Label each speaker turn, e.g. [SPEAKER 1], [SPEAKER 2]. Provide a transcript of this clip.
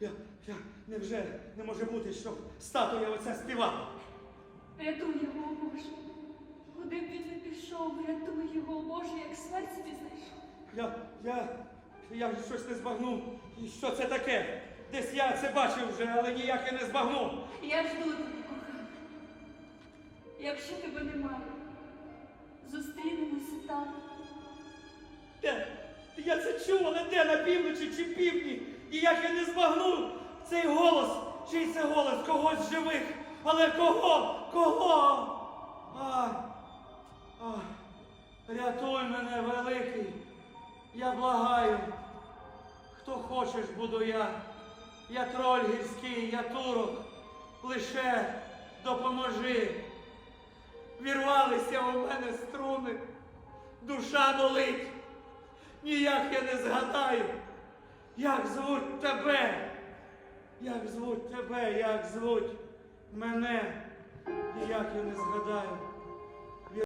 [SPEAKER 1] Я, я, невже не може бути, щоб статуя оця співала?
[SPEAKER 2] Рятуй його, Боже. Куди б він не пішов, рятуй його, Боже, як смерть собі знайшов.
[SPEAKER 1] Я, я, я щось не збагнув. І що це таке? Десь я це бачив вже, але ніяк я не збагнув.
[SPEAKER 2] Я жду тебе, коханий. Якщо тебе немає, зустрінемося там.
[SPEAKER 1] Де? Я це чув, але де на півночі чи півдні? Ніяк я не збагнув. Цей голос, чий це голос когось живих. Але кого? Кого? А, а, рятуй мене, великий. Я благаю. Хто хочеш, буду я. Я троль гірський, я турок. Лише допоможи. Вірвалися у мене струни. Душа болить. Ніяк я не згадаю. Як звуть тебе? Як звуть тебе, як звуть мене? Ніяк я не згадаю.